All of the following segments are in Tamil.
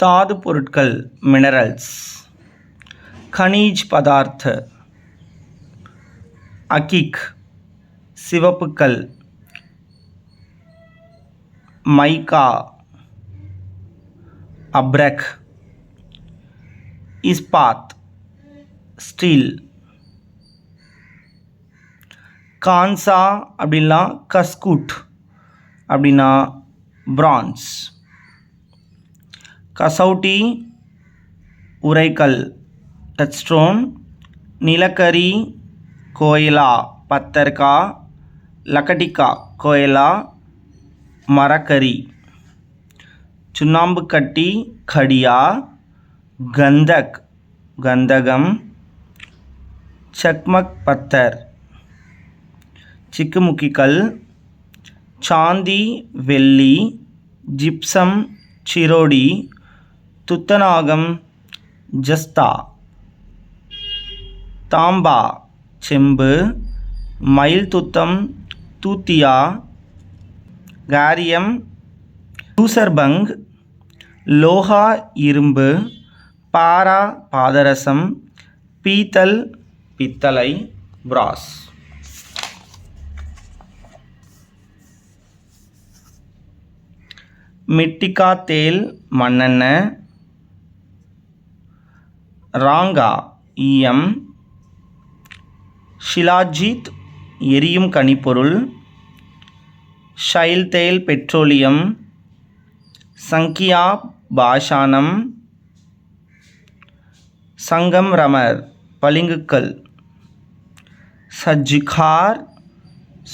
தாது பொருட்கள் மினரல்ஸ் கனீஜ் பதார்த்த அகிக் சிவப்புக்கல் மைக்கா அப்ரக் இஸ்பாத் ஸ்டீல் கான்சா அப்படின்னா கஸ்கூட் அப்படின்னா பிரான்ஸ் கசௌட்டி உரைக்கல் டச்ஸ்டோன் நிலக்கரி கோயிலா பத்தர்கா லக்கடிக்கா கோயிலா மரக்கரி சுண்ணாம்பு கட்டி கடியா கந்தக் கந்தகம் சக்மக் பத்தர். சிக்குமுக்கிக்கல் சாந்தி வெள்ளி ஜிப்சம் சிரோடி துத்தநாகம் ஜஸ்தா. தாம்பா செம்பு. மயில் துத்தம் தூத்தியா. காரியம் தூசர்பங். லோஹா இரும்பு. பாரா பாதரசம். பீத்தல் பித்தளை பிராஸ். மிட்டிக்கா தேல் மண்ணெண்ணெய். ராங்கா ஈயம் ஷிலாஜித் எரியும் கனிப்பொருள் ஷைல் தேல் பெட்ரோலியம் சங்கியா பாஷானம் சங்கம் ரமர் பளிங்குக்கல் சஜ்ஜிகார்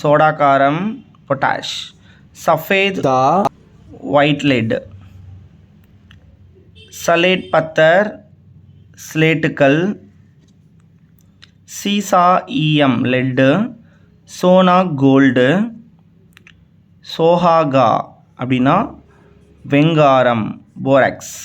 சோடாக்காரம் பொட்டாஷ் சஃபேத் white lead சலேட் பத்தர் ஸ்லேட்டுக்கல் சீசா ஈயம் லெட்டு சோனா கோல்டு சோஹாகா அப்படின்னா வெங்காரம் போராக்ஸ்.